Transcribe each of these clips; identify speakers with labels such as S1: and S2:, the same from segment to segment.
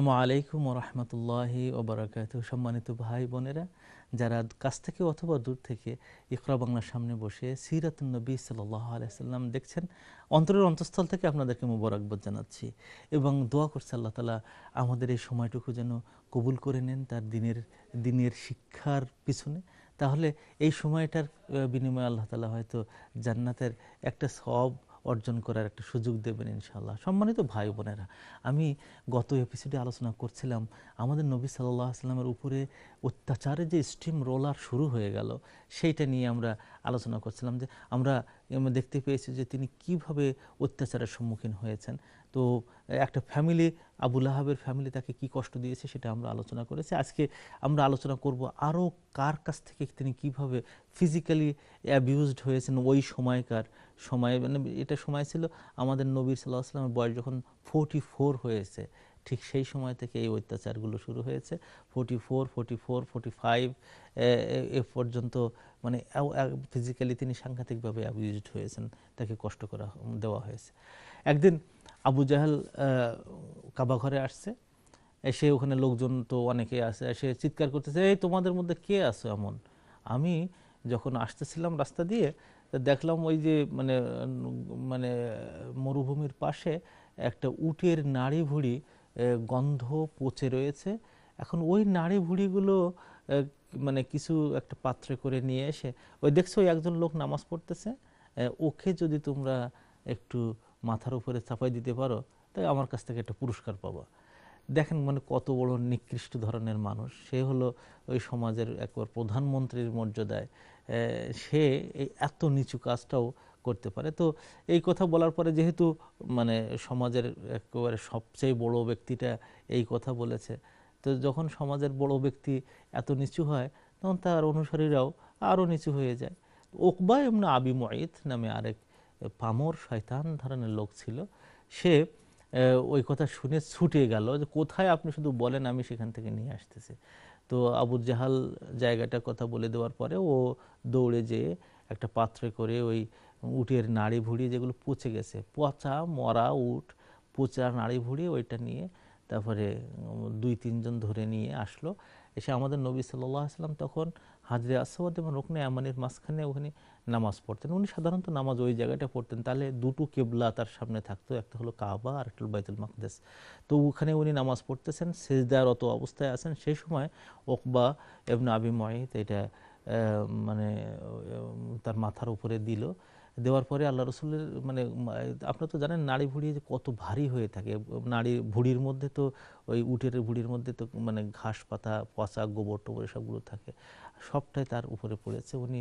S1: আসসালামু আলাইকুম রহমতুল্লাহি ওবরাকাত। সম্মানিত ভাই বোনেরা, যারা কাছ থেকে অথবা দূর থেকে ইকরা বাংলার সামনে বসে সিরাতুন নবী সাল্লাহ আলাইসাল্লাম দেখছেন, অন্তরের অন্তঃস্থল থেকে আপনাদেরকে মুবারকবাদ জানাচ্ছি এবং দোয়া করছে আল্লাহ তালা আমাদের এই সময়টুকু যেন কবুল করে নেন তার দিনের দিনের শিক্ষার পিছনে। তাহলে এই সময়টার বিনিময়ে আল্লাহ তালা হয়তো জান্নাতের একটা সব অর্জন করার একটা সুযোগ দেবেন ইনশাল্লাহ সম্মানিত ভাই বোনেরা, আমি গত এপিসোডে আলোচনা করছিলাম, আমাদের নবী সাল্লাহ আসলামের উপরে অত্যাচারে যে স্টিম রোলার শুরু হয়ে গেল, সেইটা নিয়ে আমরা আলোচনা করছিলাম যে আমরা উম, দেখতে পেয়েছি যে তিনি কীভাবে অত্যাচারের সম্মুখীন হয়েছেন। তো একটা ফ্যামিলি আবুল আহাবের ফ্যামিলি তাকে কি কষ্ট দিয়েছে সেটা আমরা আলোচনা করেছি। আজকে আমরা আলোচনা করব আরও কার কাছ থেকে তিনি কীভাবে ফিজিক্যালি অ্যাবিউজড হয়েছেন ওই সময়কার সময়। মানে এটা সময় ছিল আমাদের নবীর সাল্লাহ আসলামের বয়স যখন ফোর্টি ফোর হয়েছে। ঠিক সেই সময় থেকে এই অত্যাচারগুলো শুরু হয়েছে। Forty four forty four forty five এ পর্যন্ত মানে ফিজিক্যালি তিনি সাংঘাতিকভাবে অ্যাবিউজড হয়েছেন, তাকে কষ্ট করা, দেওয়া হয়েছে। একদিন আবু জাহাল কাবা ঘরে আসছে, এসে ওখানে লোকজন তো অনেকে আছে, এসে চিৎকার করতেছে, এই তোমাদের মধ্যে কে আছো এমন? আমি যখন আসতেছিলাম রাস্তা দিয়ে দেখলাম ওই যে মানে মানে মরুভূমির পাশে একটা উটের নাড়ি ভুড়ি গন্ধ পচে রয়েছে। এখন ওই নাড়ি ভুড়িগুলো মানে কিছু একটা পাত্রে করে নিয়ে এসে, ওই দেখছ ওই একজন লোক নামাজ পড়তেছে ওকে যদি তোমরা একটু মাথার উপরে চাপাই দিতে পারো তাই আমার কাছ থেকে একটা পুরস্কার পাবা। দেখেন মানে কত বড় নিকৃষ্ট ধরনের মানুষ। সে হলো ওই সমাজের একবার প্রধানমন্ত্রীর মর্যাদায় সে এত নিচু কাজটাও করতে পারে। তো এই কথা বলার পরে যেহেতু মানে সমাজের একেবারে সবচেয়ে বড় ব্যক্তিটা এই কথা বলেছে, তো যখন সমাজের বড় ব্যক্তি এত নিচু হয়, তখন তার অনুসারীরাও আরও নিচু হয়ে যায়। ওকবা এমনি আবি মঈদ নামে আরেক পামর, শয়তান ধরনের লোক ছিল, সে ওই কথা শুনে ছুটে গেল যে কোথায় আপনি শুধু বলেন, আমি সেখান থেকে নিয়ে আসতেছি। তো আবু জাহাল জায়গাটার কথা বলে দেওয়ার পরে ও দৌড়ে যেয়ে একটা পাত্রে করে ওই উটের নাড়ি ভুড়ি যেগুলো পচে গেছে, পচা, মরা উট, পচা নাড়ি ভুড়ি ওইটা নিয়ে তারপরে দুই তিনজন ধরে নিয়ে আসলো। এসে আমাদের নবী সাল্লাহ আসলাম তখন হাজরে আসওয়াদ এবং রুকনে আমানির মাঝখানে ওখানে নামাজ পড়তেন। উনি সাধারণত নামাজ ওই জায়গাটা পড়তেন, তাহলে দুটো কেবলা তার সামনে থাকতো, একটা হলো কাবা আর একটা হলো বাইতুল মাকদেস। তো ওখানে উনি নামাজ পড়তেছেন সেজদারত অবস্থায় আছেন। সেই সময় ওকবা এবন আবি মহিত এটা মানে তার মাথার উপরে দিল। দেওয়ার পরে আল্লাহ রসুলের মানে আপনারা তো জানেন নাড়ি ভুড়ি যে কত ভারী হয়ে থাকে। নাড়ি ভুড়ির মধ্যে তো, ওই উটের ভুড়ির মধ্যে তো মানে ঘাস পাতা, পচা, গোবর টোবর সবগুলো থাকে। সবটাই তার উপরে পড়েছে। উনি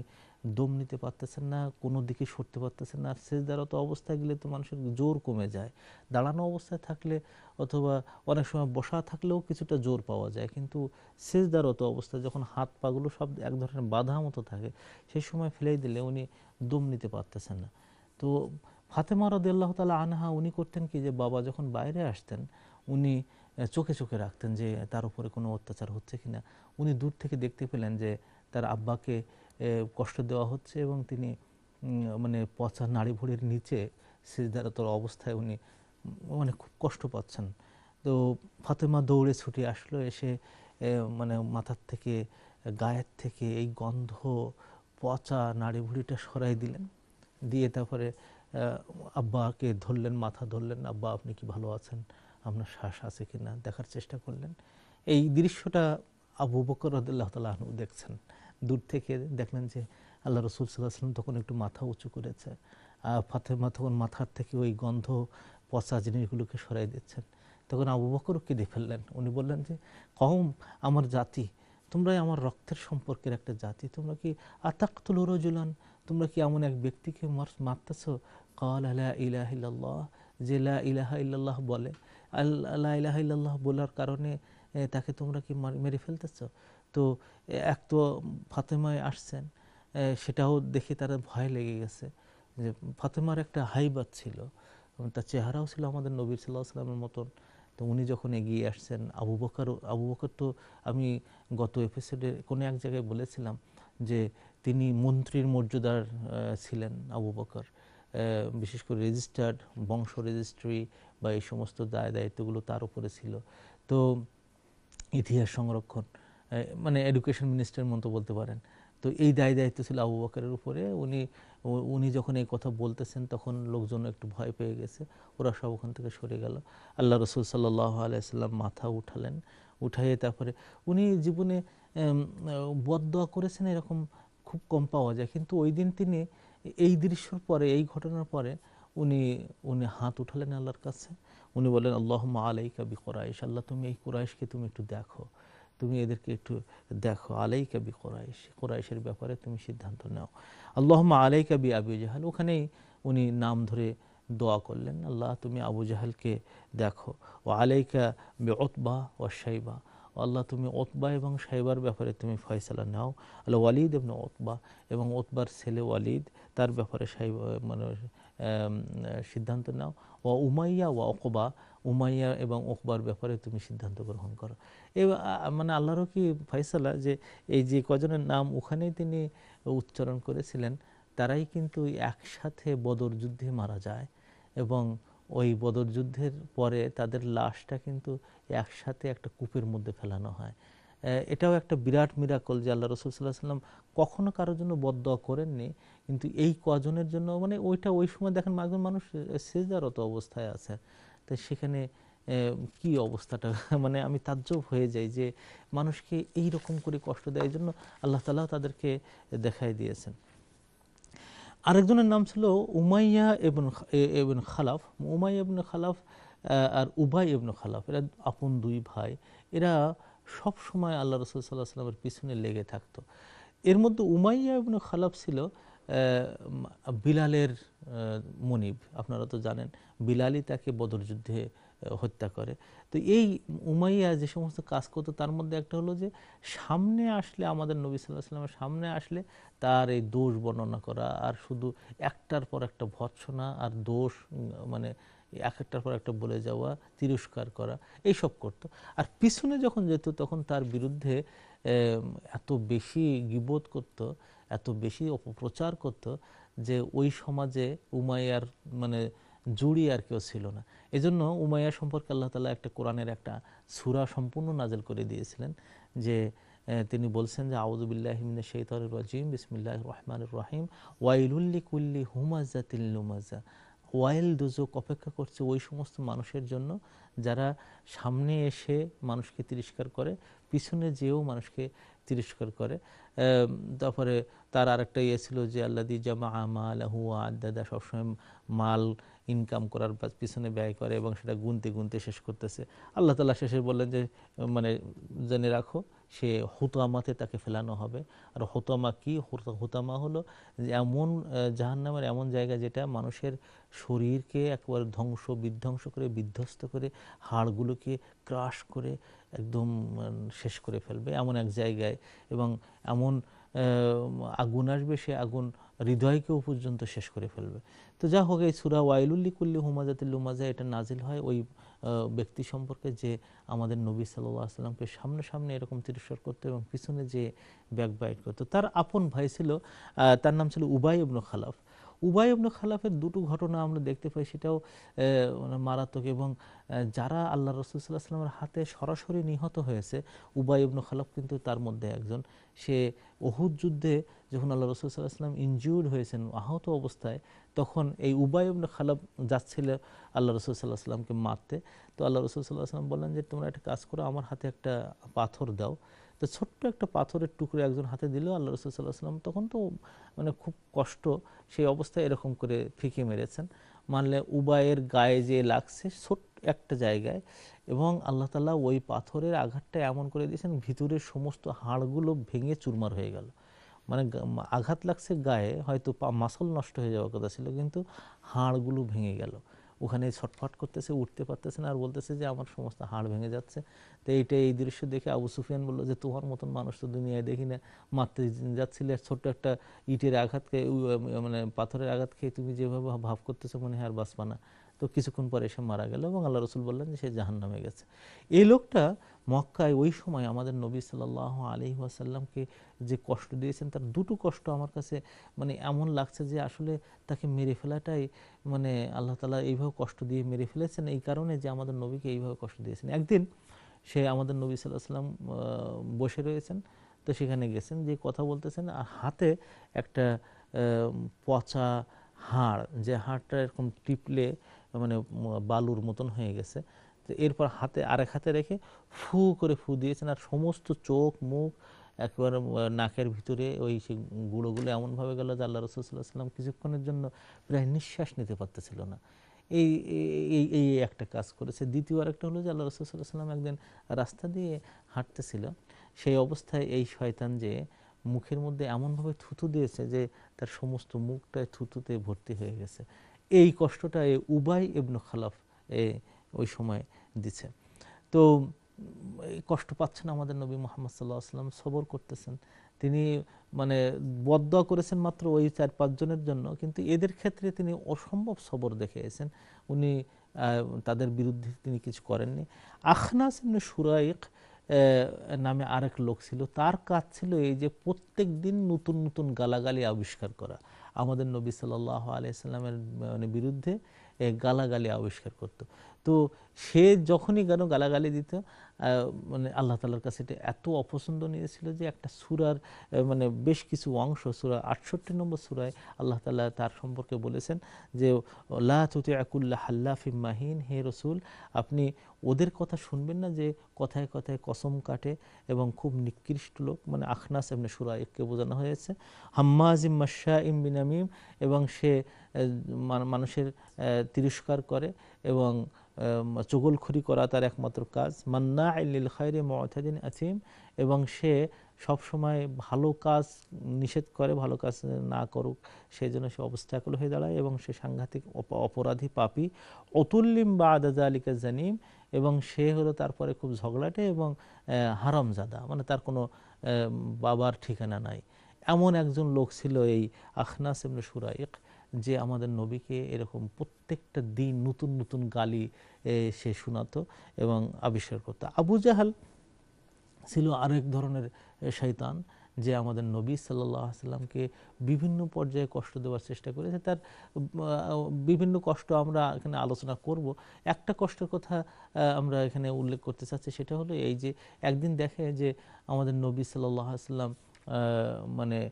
S1: দম নিতে পারতেছেন না, কোনো দিকে সরতে পারতেছেন না। আর সেজদারত অবস্থায় গেলে তো মানুষের জোর কমে যায়। দাঁড়ানো অবস্থায় থাকলে অথবা অনেক সময় বসা থাকলেও কিছুটা জোর পাওয়া যায়। কিন্তু সেজদারত অবস্থায় যখন হাত পাগুলো সব এক ধরনের বাধা মতো থাকে, সেই সময় ফেলেই দিলে উনি দম নিতে পারতেছেন না। তো ফাতেমা রদিয়াল্লাহ তালা আনহা উনি করতেন কি যে, বাবা যখন বাইরে আসতেন, উনি চোখে চোখে রাখতেন যে, তার উপরে কোনো অত্যাচার হচ্ছে কিনা উনি দূর থেকে দেখতে পেলেন যে, তার আব্বাকে কষ্ট দেওয়া হচ্ছে এবং তিনি মানে পচা নাড়ি ভুড়ির নিচে সিজদারতর অবস্থায় উনি মানে খুব কষ্ট পাচ্ছেন। তো ফাতেমা দৌড়ে ছুটে আসলো, এসে মানে মাথার থেকে, গায়ের থেকে এই গন্ধ পচা নাড়ি ভুড়িটা সরাই দিলেন। দিয়ে তারপরে আব্বাকে ধরলেন, মাথা ধরলেন, আব্বা, আপনি কি ভালো আছেন? আপনার শ্বাস আছে কি না? দেখার চেষ্টা করলেন। এই দৃশ্যটা আবু বকর রদুল্লাহ তালা দেখছেন। দূর থেকে দেখলেন যে আল্লাহ রসুল সাল্লাহ তখন একটু মাথা উঁচু করেছে। ফাতেমা তখন মাথার থেকে ওই গন্ধ, পচা জিনিসগুলোকে সরাই দিচ্ছেন। তখন আবু বকরও কেঁদে ফেললেন। উনি বললেন যে কম আমার জাতি তোমরাই আমার রক্তের সম্পর্কের একটা জাতি। তোমরা কি আতাক্তুল রজুলান? তোমরা কি এমন এক ব্যক্তিকে মার, মারতেছ? কাল আলা ইলাহ ইল্লাল্লাহ, যে লা ইলাহা ইল্লাল্লাহ বলে। আল্লাহ ইলাহা ইল্লাল্লাহ বলার কারণে তাকে তোমরা কি মার- মেরে ফেলতেছ? তো এক তো ফাতেমায় আসছেন সেটাও দেখে তারা ভয় লেগে গেছে যে ফাতেমার একটা হাইবাত ছিল। তার চেহারাও ছিল আমাদের নবীর সাল্লাহ সাল্লামের মতন। তো উনি যখন এগিয়ে আসছেন, আবু বকর আবু বকর তো আমি গত এপিসোডে কোনো এক জায়গায় বলেছিলাম যে তিনি মন্ত্রীর মর্যাদার ছিলেন আবু বকর। বিশেষ করে রেজিস্টার্ড বংশ রেজিস্ট্রি বা এই সমস্ত দায় দায়িত্বগুলো তার উপরে ছিল। তো ইতিহাস সংরক্ষণ মানে এডুকেশন মিনিস্টার মতো বলতে পারেন। তো এই দায় দায়িত্ব ছিল আবু বকরের উপরে। উনি উনি যখন এই কথা বলতেছেন তখন লোকজন একটু ভয় পেয়ে গেছে। ওরা সব ওখান থেকে সরে গেল। আল্লাহ রসুল সাল্লাহ আলাইসাল্লাম মাথা উঠালেন। উঠাইয়ে তারপরে উনি জীবনে বদয়া করেছেন এরকম খুব কম পাওয়া যায়। কিন্তু ওই দিন তিনি এই দৃশ্যর পরে, এই ঘটনার পরে উনি উনি হাত উঠালেন আল্লাহর কাছে। উনি বলেন আল্লাহ আলাইকা বি কোরাইশ। আল্লাহ, তুমি এই কোরাইশকে তুমি একটু দেখো। তুমি এদেরকে একটু দেখো। আলাইকা বি কোরাইশ, কোরাইশের ব্যাপারে তুমি সিদ্ধান্ত নাও। আল্লাহ আলাইকা বি আবু জাহাল, ওখানেই উনি নাম ধরে দোয়া করলেন। আল্লাহ, তুমি আবু জাহালকে দেখো। ও আলাইকা বি ওতবা ও সাইবা আল্লাহ, তুমি ওতবা এবং সাইবার ব্যাপারে তুমি ফয়সালা নাও। আল্লাহ ওয়ালিদ এবং ওতবা এবং ওতবার ছেলে ওয়ালিদ, তার ব্যাপারে সাইবা মানে সিদ্ধান্ত নাও। ও উমাইয়া ও অকবা উমাইয়া এবং ওকবার ব্যাপারে তুমি সিদ্ধান্ত গ্রহণ করো। এ মানে আল্লাহরও কি ফয়সালা যে এই যে কজনের নাম ওখানেই তিনি উচ্চারণ করেছিলেন, তারাই কিন্তু একসাথে বদর যুদ্ধে মারা যায় এবং ওই বদর যুদ্ধের পরে তাদের লাশটা কিন্তু একসাথে একটা কূপের মধ্যে ফেলানো হয়। এটাও একটা বিরাট মিরাকল যে আল্লাহ রসুল সাল্লাহ সাল্লাম কখনো কারোর জন্য বদয়া করেননি, কিন্তু এই কজনের জন্য মানে ওইটা ওই সময় দেখেন একজন মানুষ সেজদারত অবস্থায় আছে। তো সেখানে কি অবস্থাটা? মানে আমি তাজ্জব হয়ে যাই যে মানুষকে এই রকম করে কষ্ট দেয় জন্য আল্লাহ তালাও তাদেরকে দেখাই দিয়েছেন। আরেকজনের নাম ছিল উমাইয়া এবং এবং খালাফ। উমাইয়া ইবনে খালাফ আর উবাই ইবনে খালাফ, এরা আপন দুই ভাই। এরা সব সময় আল্লাহ রসুল সাল্লাহ সাল্লামের পিছনে লেগে থাকতো। এর মধ্যে উমাইয়া ইবনে খালাফ ছিল বিলালের মনিব, আপনারা তো জানেন, বিলালই তাকে বদর যুদ্ধে হত্যা করে। তো এই উমাইয়া যে সমস্ত কাজ করতো, তার মধ্যে একটা হলো যে, সামনে আসলে আমাদের নবী সাল্লাহ সাল্লামের সামনে আসলে তার এই দোষ বর্ণনা করা, আর শুধু একটার পর একটা ভৎসনা আর দোষ মানে এক একটার পর একটা বলে যাওয়া, তিরস্কার করা, এইসব করতো। আর পিছনে যখন যেত, তখন তার বিরুদ্ধে এত বেশি গিবোধ করত এত বেশি অপপ্রচার করত যে ওই সমাজে উমাইয়ার মানে জুড়ি আর কেউ ছিল না। এজন্য উমাইয়া সম্পর্কে আল্লাহ তালা একটা কোরআনের একটা সুরা সম্পূর্ণ নাজেল করে দিয়েছিলেন যে তিনি বলছেন যে আউজুবিল্লাহিমিন শৈতর রাজিম বিসমিল্লাহ রহমান রহিম ওয়াইলুল্লি কুল্লি হুমাজাতিল লুমাজা ওয়াইল দুজক অপেক্ষা করছে ওই সমস্ত মানুষের জন্য যারা সামনে এসে মানুষকে তিরস্কার করে, পিছনে যেও মানুষকে তিরস্কার করে। তারপরে তার আরেকটা ইয়ে ছিল যে আল্লাদি জামা আমাল হুয়া আদাদা সবসময় মাল ইনকাম করার পিছনে ব্যয় করে এবং সেটা গুনতে গুনতে শেষ করতেছে। আল্লাহ তালা শেষে বললেন যে মানে জেনে রাখো, সে হুতামাতে তাকে ফেলানো হবে। আর হুতামা কি? হুত- হুতামা হলো এমন জাহান্নামের এমন জায়গা যেটা মানুষের শরীরকে একবার ধ্বংস, বিধ্বংস করে, বিধ্বস্ত করে, হাড়গুলোকে ক্রাশ করে, একদম শেষ করে ফেলবে। এমন এক জায়গায় এবং এমন আগুন আসবে, সে আগুন হৃদয়কেও পর্যন্ত শেষ করে ফেলবে। তো যা হোক, এই সুরা ওয়াইলুল্লি কুল্লি হুমাজাতিল লুমাজা এটা নাজিল হয় ওই ব্যক্তি সম্পর্কে যে আমাদের নবী সাল্লাহ আসলামকে সামনে সামনে এরকম তিরস্কার করতো এবং পিছনে যে ব্যাক বাইট করতো। তার আপন ভাই ছিল তার নাম ছিল উবাই ইবনু খালাফ। উবাই ইবনু খালাফের দুটো ঘটনা আমরা দেখতে পাই, সেটাও মানে মারাত্মক এবং যারা আল্লাহ রসুল সাল্লাহ সাল্লামের হাতে সরাসরি নিহত হয়েছে উবাই ইবনু খালাফ কিন্তু তার মধ্যে একজন। সে ওহুদ যুদ্ধে যখন আল্লাহ রসুল সাল্লাহ সাল্লাম হয়েছেন, আহত অবস্থায়, তখন এই উবাই ইবনু খালাফ যাচ্ছিল আল্লাহ রসুল সাল্লাহ মারতে। তো আল্লাহ রসুল সাল্লাহ সাল্লাম বললেন যে, তোমরা একটা কাজ করো, আমার হাতে একটা পাথর দাও। তো ছোট্ট একটা পাথরের টুকরো একজন হাতে দিল আল্লাহ রসুল সাল্লাহ সাল্লাম তখন তো মানে খুব কষ্ট, সেই অবস্থায় এরকম করে ফিকে মেরেছেন। মানলে উবায়ের গায়ে যে লাগছে ছোট্ট একটা জায়গায় এবং আল্লাহ তালা ওই পাথরের আঘাতটা এমন করে দিয়েছেন ভিতরের সমস্ত হাড়গুলো ভেঙে চুরমার হয়ে গেল। মানে আঘাত লাগছে গায়ে, হয়তো মাসল নষ্ট হয়ে যাওয়ার কথা ছিল, কিন্তু হাড়গুলো ভেঙে গেল। ওখানে ছটফট করতেছে, উঠতে পারতেছে না আর বলতেছে যে আমার সমস্ত হাড় ভেঙে যাচ্ছে। তো এইটা এই দৃশ্য দেখে আবু সুফিয়ান বলল যে, তোমার মতন মানুষ তো দুনিয়ায় দেখি না। মারতে যাচ্ছিলে, ছোট্ট একটা ইটের আঘাত খেয়ে মানে পাথরের আঘাত খেয়ে তুমি যেভাবে ভাব করতেছো মনে হয় আর বাঁচবা না। তো কিছুক্ষণ পরে এসে মারা গেল এবং আল্লাহ রসুল বললেন যে, সে জাহান নামে গেছে। এই লোকটা মক্কায় ওই সময় আমাদের নবী সাল্লাহ আলি ওয়াসাল্লামকে যে কষ্ট দিয়েছেন, তার দুটো কষ্ট আমার কাছে মানে এমন লাগছে যে আসলে তাকে মেরে ফেলাটাই মানে আল্লাহ তালা এইভাবে কষ্ট দিয়ে মেরে ফেলেছেন। এই কারণে যে আমাদের নবীকে এইভাবে কষ্ট দিয়েছেন। একদিন সে আমাদের নবী সাল্লাহ সাল্লাম বসে রয়েছেন, তো সেখানে গেছেন, যে কথা বলতেছেন, আর হাতে একটা পচা হাড়, যে হাড়টা এরকম টিপলে মানে বালুর মতন হয়ে গেছে এরপর হাতে, আরেক হাতে রেখে ফু করে ফু দিয়েছেন আর সমস্ত চোখ, মুখ একেবারে নাকের ভিতরে ওই সে গুঁড়োগুলো এমনভাবে গেল যে আল্লাহ রসুল্লাহ সাল্লাম কিছুক্ষণের জন্য প্রায় নিঃশ্বাস নিতে পারতেছিল না। এই এই এই একটা কাজ করেছে। দ্বিতীয় আরেকটা হলো যে আল্লাহ রসুল্লাহ সাল্লাম একদিন রাস্তা দিয়ে হাঁটতেছিল। সেই অবস্থায় এই শয়তান যে মুখের মধ্যে এমনভাবে থুতু দিয়েছে যে তার সমস্ত মুখটায় থুতুতে ভর্তি হয়ে গেছে। এই কষ্টটা উবাই এবনু খালাফ এ ওই সময় দিছে। তো কষ্ট পাচ্ছেন আমাদের নবী মোহাম্মদ সাল্লাহ আসলাম সবর করতেছেন। তিনি মানে বদয়া করেছেন মাত্র ওই চার পাঁচজনের জন্য, কিন্তু এদের ক্ষেত্রে তিনি অসম্ভব সবর দেখিয়েছেন। উনি তাদের বিরুদ্ধে তিনি কিছু করেননি। আখনাস এমনি সুরাইক নামে আরেক লোক ছিল। তার কাজ ছিল এই যে প্রত্যেক দিন নতুন নতুন গালাগালি আবিষ্কার করা। আমাদের নবী সাল্লাহ আলাইসাল্লামের মানে বিরুদ্ধে গালাগালি আবিষ্কার করত। তো সে যখনই কেন গালাগালি দিত মানে আল্লাহ তালার কাছে এটা এত অপছন্দ নিয়েছিল যে একটা সুরার মানে বেশ কিছু অংশ, সুরা আটষট্টি নম্বর সুরায় আল্লাহ তালা তার সম্পর্কে বলেছেন যে, লা আকুল্লাহ হাল্লাফিম মাহিন, হে রসুল, আপনি ওদের কথা শুনবেন না যে কথায় কথায় কসম কাটে এবং খুব নিকৃষ্ট লোক। মানে আখনাস এমনি সুরা এককে বোঝানো হয়েছে। হাম্মাজিম মাসা ইম বিনামিম এবং সে মানুষের তিরস্কার করে এবং চগলখড়ি করা তার একমাত্র কাজ। মান্না আল্লিল খায়রে মতাদিন আসিম এবং সে সবসময় ভালো কাজ নিষেধ করে, ভালো কাজ না করুক সেই জন্য সে অবস্থাকল হয়ে দাঁড়ায় এবং সে সাংঘাতিক অপরাধী পাপি। অতুল্লিম বা আদাজা আলিকা জানিম, এবং সে হলো তারপরে খুব ঝগড়াটে এবং হারামজাদা মানে তার কোনো বাবার ঠিকানা নাই। এমন একজন লোক ছিল এই আখনাস এমনি সুরাইক। যে আমাদের নবীকে এরকম প্রত্যেকটা দিন নতুন নতুন গালি সে শোনাতো এবং আবিষ্কার করতো। আবু জাহাল ছিল আরেক ধরনের শৈতান যে আমাদের নবী সাল্লামকে বিভিন্ন পর্যায়ে কষ্ট দেওয়ার চেষ্টা করেছে। তার বিভিন্ন কষ্ট আমরা এখানে আলোচনা করব। একটা কষ্টের কথা আমরা এখানে উল্লেখ করতে চাচ্ছি সেটা হলো এই যে একদিন দেখে যে আমাদের নবী সাল্লাহ সাল্লাম মানে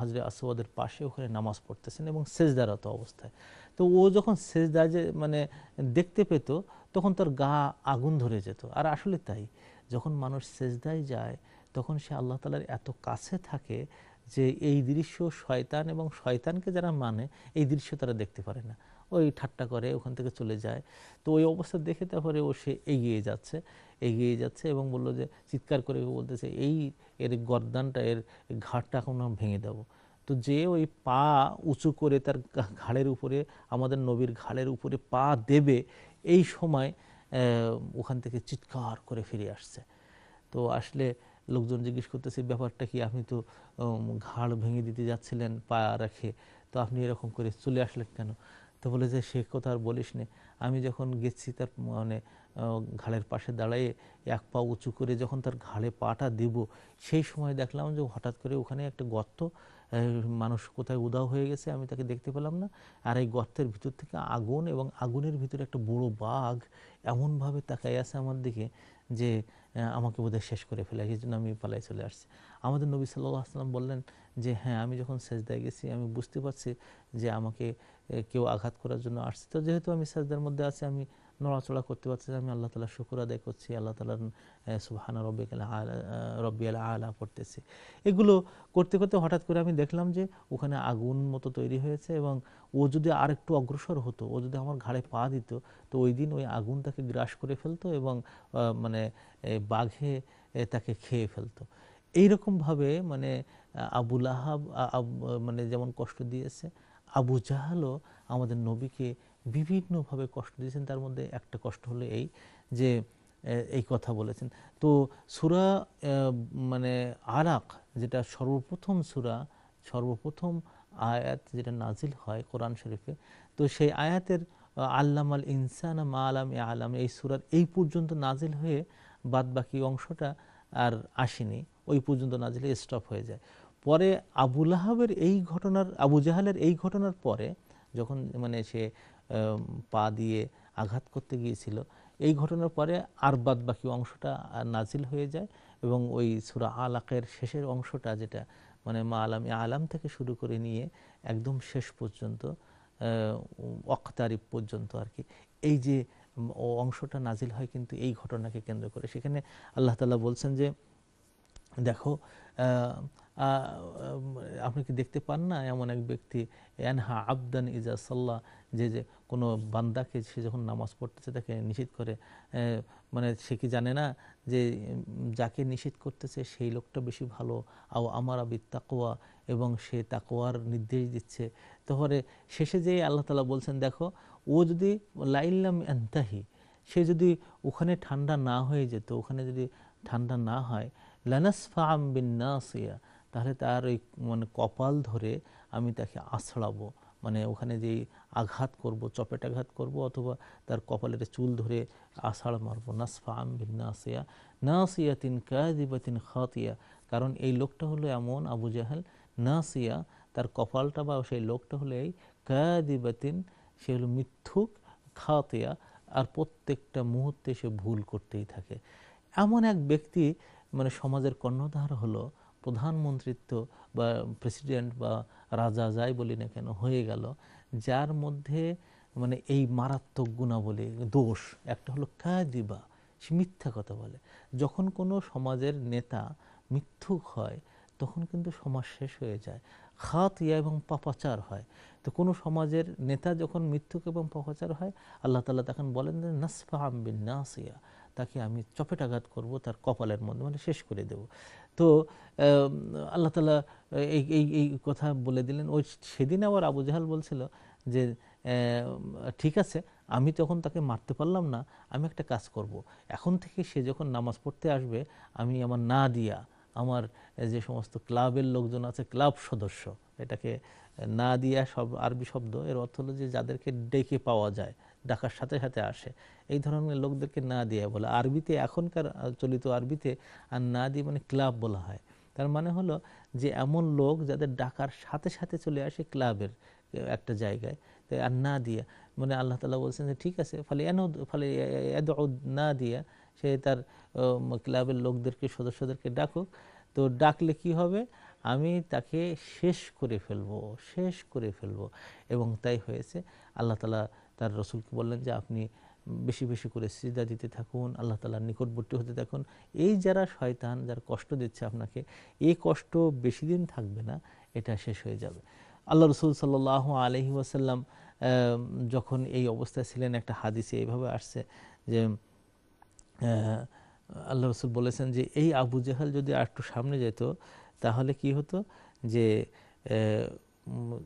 S1: হাজরে আসওয়াদের পাশে ওখানে নামাজ পড়তেছেন এবং সেজদারত অবস্থায়। তো ও যখন সেজদা যে মানে দেখতে পেত, তখন তার গা আগুন ধরে যেত। আর আসলে তাই, যখন মানুষ সেজদায় যায়, তখন সে আল্লাহ তালার এত কাছে থাকে যে এই দৃশ্য শয়তান এবং শয়তানকে যারা মানে এই দৃশ্য তারা দেখতে পারে না। ওই ঠাট্টা করে, ওখান থেকে চলে যায়। তো ওই অবস্থা দেখে তারপরে ও সে এগিয়ে যাচ্ছে। এগিয়ে যাচ্ছে এবং বলল যে, চিৎকার করে বলতেছে, এই এর গরদানটা, এর ঘাটটা এখন ভেঙে দেব। তো যে ওই পা উঁচু করে তার ঘাড়ের উপরে, আমাদের নবীর ঘাড়ের উপরে পা দেবে, এই সময় ওখান থেকে চিৎকার করে ফিরে আসছে। তো আসলে লোকজন জিজ্ঞেস করতেছে, ব্যাপারটা কি? আপনি তো ঘাড় ভেঙে দিতে যাচ্ছিলেন, পা রাখে, তো আপনি এরকম করে চলে আসলেন কেন? তো বলে যে, সে কথা আর বলিস নে। আমি যখন গেছি তার মানে ঘাড়ের পাশে দাঁড়িয়ে এক পা উঁচু করে যখন তার ঘাড়ে পাটা দেব, সেই সময় দেখলাম যে হঠাৎ করে ওখানে একটা গর্ত মানুষ কোথায় উদাও হয়ে গেছে, আমি তাকে দেখতে পেলাম না। আর এই গর্তের ভিতর থেকে আগুন এবং আগুনের ভিতরে একটা বড় বাঘ এমনভাবে তাকাই আছে আমার দিকে যে আমাকে বোধহয় শেষ করে ফেলে এই জন্য আমি পালাই চলে আসছি। আমাদের নবী সাল্লাহ আসলাম বললেন যে হ্যাঁ আমি যখন সেজদায় গেছি, আমি বুঝতে পারছি যে আমাকে কেউ আঘাত করার জন্য আসছে। তো যেহেতু আমি সেজদার মধ্যে আছি, আমি নড়াচড়া করতে পারছি আমি আল্লাহ তালা শুকুর আদায় করছি, আল্লাহ তালার সুবাহানা রব্বিক রব্বি আলা আলা পড়তেছি। এগুলো করতে করতে হঠাৎ করে আমি দেখলাম যে ওখানে আগুন মতো তৈরি হয়েছে এবং ও যদি আর একটু অগ্রসর হতো, ও যদি আমার ঘাড়ে পা দিত, তো ওই দিন ওই আগুন তাকে গ্রাস করে ফেলতো এবং মানে বাঘে তাকে খেয়ে ফেলতো। এইরকমভাবে মানে আবুল আহাব মানে যেমন কষ্ট দিয়েছে, আবু জাহালও আমাদের নবীকে বিভিন্নভাবে কষ্ট দিয়েছেন। তার মধ্যে একটা কষ্ট হলো এই যে এই কথা বলেছেন। তো সুরা মানে আরাক, যেটা সর্বপ্রথম সুরা, সর্বপ্রথম আয়াত যেটা নাজিল হয় কোরআন শরীফে, তো সেই আয়াতের আল্লাম আল ইনসান মা আলাম এ আলাম এই সুরার এই পর্যন্ত নাজিল হয়ে বাদ বাকি অংশটা আর আসেনি। ওই পর্যন্ত নাজিল স্টপ হয়ে যায়। পরে আবুল আহাবের এই ঘটনার, আবু জাহালের এই ঘটনার পরে যখন মানে সে পা দিয়ে আঘাত করতে গিয়েছিল। এই ঘটনার পরে আর বাদ বাকি অংশটা নাজিল হয়ে যায় এবং ওই সুরা আলাকের শেষের অংশটা যেটা মানে মা আলাম আলাম থেকে শুরু করে নিয়ে একদম শেষ পর্যন্ত অক্তারিফ পর্যন্ত আর কি। এই যে অংশটা নাজিল হয় কিন্তু এই ঘটনাকে কেন্দ্র করে। সেখানে আল্লাহ তালা বলছেন যে, দেখো আপনি কি দেখতে পান না এমন এক ব্যক্তি, এনহা আবদান ইজা সাল্লাহ যে যে কোনো বান্দাকে সে যখন নামাজ পড়তেছে তাকে নিষেধ করে মানে সে কি জানে না যে, যাকে নিষেধ করতেছে সেই লোকটা বেশি ভালো। আও আমার আবির তাকোয়া এবং সে তাকোয়ার নির্দেশ দিচ্ছে। তাহলে শেষে যে আল্লাহ তালা বলছেন, দেখো, ও যদি লাইল্লাম এন্তাহি সে যদি ওখানে ঠান্ডা না হয়ে যেত, ওখানে যদি ঠান্ডা না হয় লানাসফাম বিন নাসিয়া তাহলে তার ওই মানে কপাল ধরে আমি তাকে আছড়াবো। মানে ওখানে যেই আঘাত করব চপেটাঘাত করব, অথবা তার কপালের চুল ধরে আষাঢ় মারবো। নাসফা আম বিন নাসিয়া, নাসিয়াতিন কাদিবাতিন খাতিয়া। কারণ এই লোকটা হলো এমন আবু জাহেল, নাসিয়া তার কপালটা বা সেই লোকটা হলো এই কাদিবাতিন সে হলো মিথ্যুক, খাতিয়া, আর প্রত্যেকটা মুহূর্তে সে ভুল করতেই থাকে। এমন এক ব্যক্তি মানে সমাজের কর্ণধার হলো, প্রধানমন্ত্রিত্ব বা প্রেসিডেন্ট বা রাজা যাই বলি না কেন, হয়ে গেল। যার মধ্যে মানে এই মারাত্মক গুণাবলী, দোষ, একটা হলো কাদিবা সে মিথ্যা কথা বলে। যখন কোনো সমাজের নেতা মিথ্যুক হয়, তখন কিন্তু সমাজ শেষ হয়ে যায় খাত ইয়া এবং পাপাচার হয়। তো কোনো সমাজের নেতা যখন মিথ্যুক এবং পাপাচার হয়, আল্লাহ তালা তখন বলেন যে নাসফা আম্বিন নাসিয়া তাকে আমি চপেটাঘাত করব, তার কপালের মধ্যে মানে শেষ করে দেব। তো আল্লাহ তালা এই এই কথা বলে দিলেন। ওই সেদিন আবার আবু জাহাল বলছিল যে ঠিক আছে, আমি তখন তাকে মারতে পারলাম না, আমি একটা কাজ করব। এখন থেকে সে যখন নামাজ পড়তে আসবে, আমি আমার না দিয়া আমার যে সমস্ত ক্লাবের লোকজন আছে, ক্লাব সদস্য, এটাকে না দিয়া সব আরবি শব্দ, এর অর্থ হলো যে যাদেরকে ডেকে পাওয়া যায়, ডাকার সাথে সাথে আসে। এই ধরনের লোকদেরকে না দিয়ে বলে। আরবিতে, এখনকার চলিত আরবিতে আর না দিয়ে মানে ক্লাব বলা হয়। তার মানে হলো যে এমন লোক যাদের ডাকার সাথে সাথে চলে আসে ক্লাবের একটা জায়গায় আর না দিয়া মানে আল্লাহ তালা বলছেন যে ঠিক আছে, ফলে এন ফলে এদ না দিয়া সে তার ক্লাবের লোকদেরকে, সদস্যদেরকে ডাকুক। তো ডাকলে কি হবে? আমি তাকে শেষ করে ফেলব, শেষ করে ফেলব। এবং তাই হয়েছে, আল্লাহ তালা তার রসুলকে বললেন যে আপনি বেশি বেশি করে সিজদা দিতে থাকুন, আল্লাহ তালার নিকটবর্তী হতে থাকুন। এই যারা শয়তান, যারা কষ্ট দিচ্ছে আপনাকে, এই কষ্ট বেশি দিন থাকবে না, এটা শেষ হয়ে যাবে। আল্লাহ রসুল সাল্লাহ আলহি ওয়াসাল্লাম যখন এই অবস্থায় ছিলেন, একটা হাদিসে এইভাবে আসছে যে আল্লাহ রসুল বলেছেন যে, এই আবু জেহাল যদি আর একটু সামনে যেত, তাহলে কি হতো? যে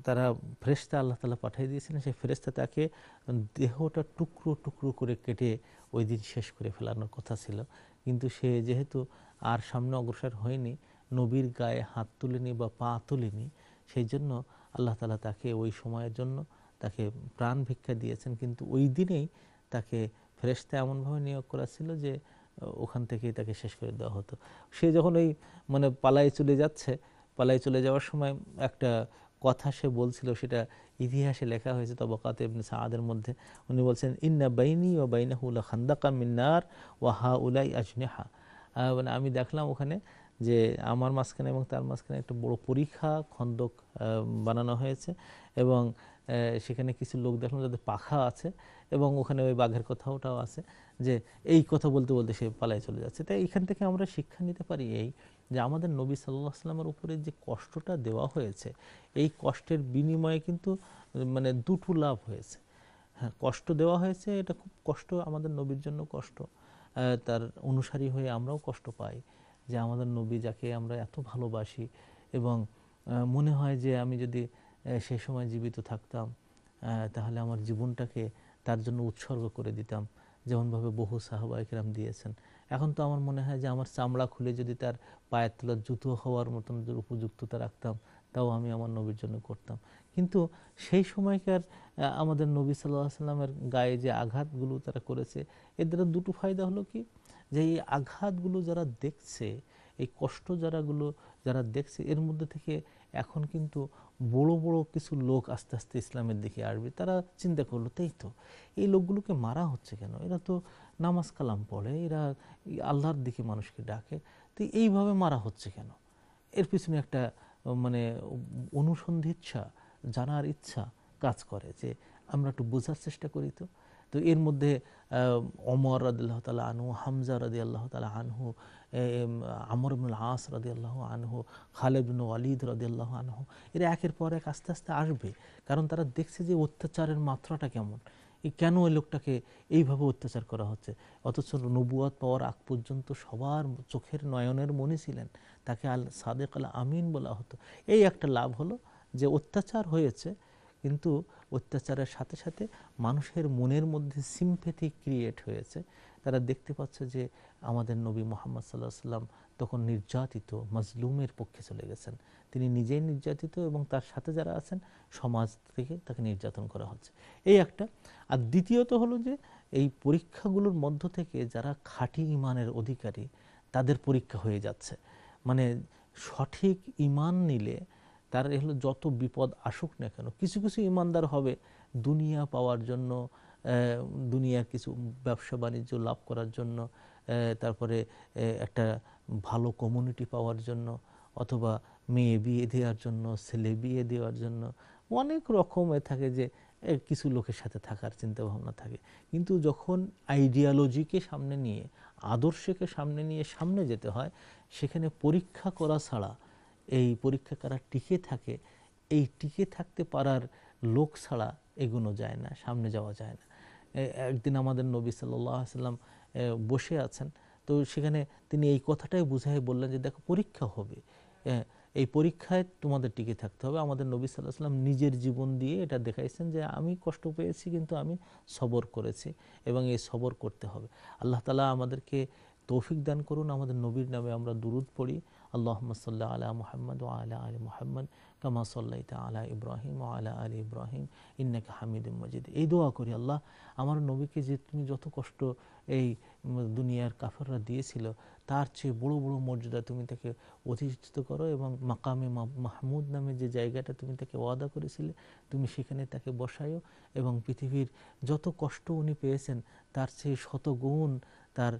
S1: তারা ফেরেস্তা আল্লাহ তালা পাঠিয়ে দিয়েছিলেন, সেই ফেরেস্তা তাকে দেহটা টুকরো টুকরো করে কেটে ওই দিন শেষ করে ফেলানোর কথা ছিল। কিন্তু সে যেহেতু আর সামনে অগ্রসর হয়নি, নবীর গায়ে হাত তুলেনি বা পা তুলেনি, সেই জন্য আল্লাহ তালা তাকে ওই সময়ের জন্য তাকে প্রাণ ভিক্ষা দিয়েছেন, কিন্তু ওই দিনেই তাকে ফেরেস্তা এমনভাবে নিয়োগ করা ছিল যে ওখান থেকেই তাকে শেষ করে দেওয়া হতো। সে যখন ওই মানে পালায় চলে যাচ্ছে, পালায় চলে যাওয়ার সময় একটা কথা সে বলছিল, সেটা ইতিহাসে লেখা হয়েছে তবকাত সাআদের মধ্যে। উনি বলছেন, ইন্না বাইনি ও বাইনাহু লা খান্দাকা মিন্নার ওয়া হা উলাই আজনেহা মানে আমি দেখলাম ওখানে যে আমার মাঝখানে এবং তার মাঝখানে একটা বড় পরীক্ষা, খন্দক বানানো হয়েছে এবং সেখানে কিছু লোক দেখলাম যাদের পাখা আছে এবং ওখানে ওই বাঘের কথাওটাও আছে যে এই কথা বলতে বলতে সে পালায় চলে যাচ্ছে। তাই এখান থেকে আমরা শিক্ষা নিতে পারি এই যে আমাদের নবী সাল্লাহ সাল্লামের উপরে যে কষ্টটা দেওয়া হয়েছে, এই কষ্টের বিনিময়ে কিন্তু মানে দুটো লাভ হয়েছে। হ্যাঁ কষ্ট দেওয়া হয়েছে, এটা খুব কষ্ট আমাদের নবীর জন্য কষ্ট। তার অনুসারী হয়ে আমরাও কষ্ট পাই। যে আমাদের নবী যাকে আমরা এত ভালোবাসি এবং মনে হয় যে আমি যদি সে সময় জীবিত থাকতাম তাহলে আমার জীবনটাকে তার জন্য উৎসর্গ করে দিতাম, যেমনভাবে বহু সাহবাইকরাম দিয়েছেন। এখন তো আমার মনে হয় যে আমার চামড়া খুলে যদি তার পায়ের তলার জুতো হওয়ার মতন উপযুক্ততা রাখতাম, তাও আমি আমার নবীর জন্য করতাম। কিন্তু সেই সময়কার আমাদের নবী সাল্লাহ সাল্লামের গায়ে যে আঘাতগুলো তারা করেছে, এর দ্বারা দুটো ফায়দা হলো কি? যে এই আঘাতগুলো যারা দেখছে, এই কষ্ট যারাগুলো যারা দেখছে, এর মধ্যে থেকে এখন কিন্তু বড় বড় কিছু লোক আস্তে আস্তে ইসলামের দিকে আসবে। তারা চিন্তা করল, তাই তো, এই লোকগুলোকে মারা হচ্ছে কেন? এরা তো নামাজ কালাম পড়ে, এরা আল্লাহর দিকে মানুষকে ডাকে, তো এইভাবে মারা হচ্ছে কেন? এর পিছনে একটা মানে অনুসন্ধিচ্ছা, জানার ইচ্ছা কাজ করে যে আমরা একটু বোঝার চেষ্টা করি তো। তো এর মধ্যে অমর রাদিল্লাহ তালা আনহু, হামজা রাদি আল্লাহ তালা আনহু আমর আস রাদি আল্লাহ আনহু, খালেদ ওয়ালিদ রাদি আল্লাহ আনহু, এরা একের পর এক আস্তে আস্তে আসবে। কারণ তারা দেখছে যে অত্যাচারের মাত্রাটা কেমন। কেন ওই লোকটাকে এইভাবে অত্যাচার করা হচ্ছে? অথচ নবুয়াত পাওয়ার আগ পর্যন্ত সবার চোখের নয়নের মনে ছিলেন। তাকে আল সাদেক আল আমিন বলা হতো। এই একটা লাভ হলো যে অত্যাচার হয়েছে কিন্তু অত্যাচারের সাথে সাথে মানুষের মনের মধ্যে সিম্পেথি ক্রিয়েট হয়েছে। তারা দেখতে পাচ্ছে যে আমাদের নবী মোহাম্মদ সাল্লাহ সাল্লাম তখন নির্যাতিত, মাজলুমের পক্ষে চলে গেছেন। তিনি নিজেই নির্যাতিত এবং তার সাথে যারা আছেন, সমাজ থেকে তাকে নির্যাতন করা হচ্ছে। এই একটা। আর দ্বিতীয়ত হলো যে এই পরীক্ষাগুলোর মধ্য থেকে যারা খাঁটি ইমানের অধিকারী, তাদের পরীক্ষা হয়ে যাচ্ছে। মানে সঠিক ইমান নিলে তার হলো যত বিপদ আসুক না কেন, কিছু কিছু ইমানদার হবে দুনিয়া পাওয়ার জন্য দুনিয়ার কিছু ব্যবসা বাণিজ্য লাভ করার জন্য তারপরে একটা ভালো কমিউনিটি পাওয়ার জন্য, অথবা মেয়ে বিয়ে দেওয়ার জন্য, ছেলে বিয়ে দেওয়ার জন্য, অনেক রকমের থাকে যে কিছু লোকের সাথে থাকার চিন্তা ভাবনা থাকে। কিন্তু যখন আইডিয়ালজিকে সামনে নিয়ে, আদর্শকে সামনে নিয়ে সামনে যেতে হয়, সেখানে পরীক্ষা করা ছাড়া এই পরীক্ষা করা টিকে থাকে, এই টিকে থাকতে পারার লোক ছাড়া এগোনো যায় না, সামনে যাওয়া যায় না। একদিন আমাদের নবী সাল্লাম বসে আছেন, তো সেখানে তিনি এই কথাটাই বুঝাই বললেন যে, দেখো, পরীক্ষা হবে এই পরীক্ষায় তোমাদের টিকে থাকতে হবে। আমাদের নবী সাল্লাহ সাল্লাম নিজের জীবন দিয়ে এটা দেখাইছেন যে, আমি কষ্ট পেয়েছি, কিন্তু আমি সবর করেছি এবং এই সবর করতে হবে। আল্লাহ তালা আমাদেরকে তৌফিক দান করুন। আমাদের নবীর নামে আমরা দুরুদ পড়ি। সাল্লাহ আলা মুহাম্মদ ও আলা আলী মুহাম্মদ কামা সাল্লাইতা আলা ইব্রাহিম আলা আলী ইব্রাহিম ইন্নাকা হামিদুম মজিদ এই দোয়া করি আল্লাহ, আমার নবীকে যে তুমি যত কষ্ট এই দুনিয়ার কাফেররা দিয়েছিল, তার চেয়ে বড় বড় মর্যাদা তুমি তাকে অধিষ্ঠিত করো এবং মাকামে মাহমুদ নামে যে জায়গাটা তুমি তাকে ওয়াদা করেছিলে, তুমি সেখানে তাকে বসায়ও এবং পৃথিবীর যত কষ্ট উনি পেয়েছেন, তার চেয়ে শতগুণ তার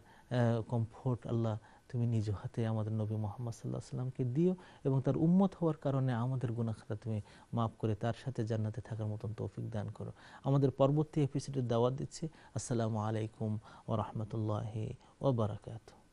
S1: কমফোর্ট আল্লাহ তুমি নিজ হাতে আমাদের নবী মোহাম্মদ সাল্লাহ সাল্লামকে দিও এবং তার উম্মত হওয়ার কারণে আমাদের গুণাখাতা তুমি মাফ করে তার সাথে জান্নাতে থাকার মতন তৌফিক দান করো। আমাদের পরবর্তী এপিসোডের দাওয়াত দিচ্ছি। আসসালামু আলাইকুম ও রহমতুল্লাহি ও বারাকাতু